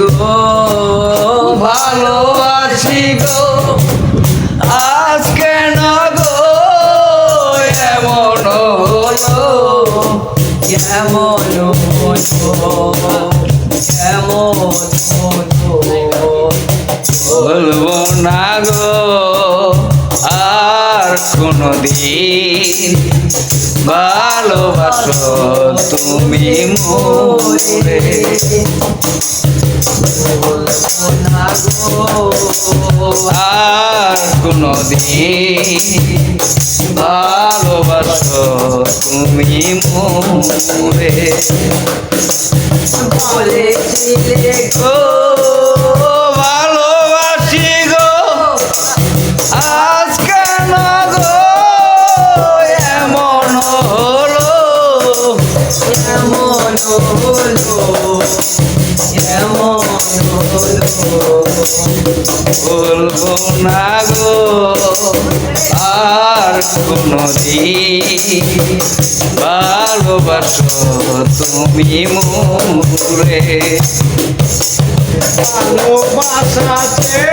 গো ভালোবাসি গো। আজ কেন গো এমন হলো এমন এমন বলব না গো দিন ভালোবাসো তুমি মোরে। আর কোনো দিন ভালোবাসো তুমি মোরে। বলেছিলে গো হলো এমন হলো বলব না গো আর কোনো দিন ভালোবাসো তুমি মোরে। ভালোবাসাতে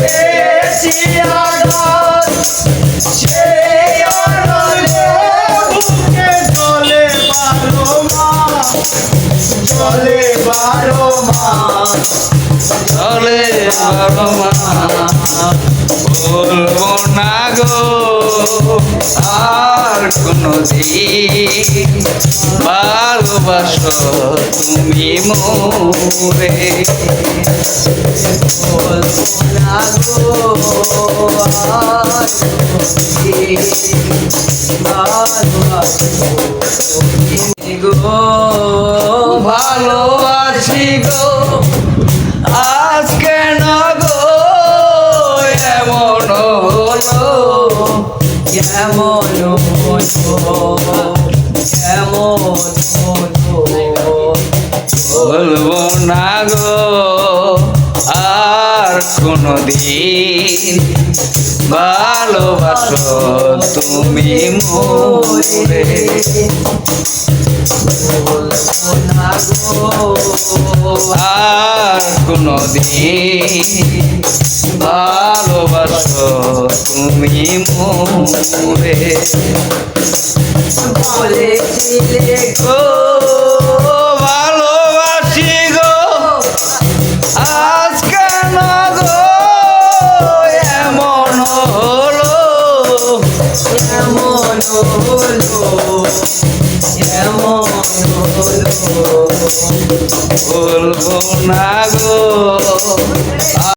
পেয়েছি আঘাত, জ্বলে বারো মাস, চলে বারো মাস বলব না গো আর কোনো ভালোবাসো তুমি মোরে। বলব না গো আর কি ভালোবাসো তুমি ভালোবাসি গো। আজ কেন গো, এমন হলো কেমন হলো বলব না গো, আর কোনো দিন ভালোবাসো তুমি মোরে। না আর কোনো ভালোবাসো তুমি মোরে। বলেছিলে গো ভালোবাসি গো। আজ এমন হলো এমন বলব না গো।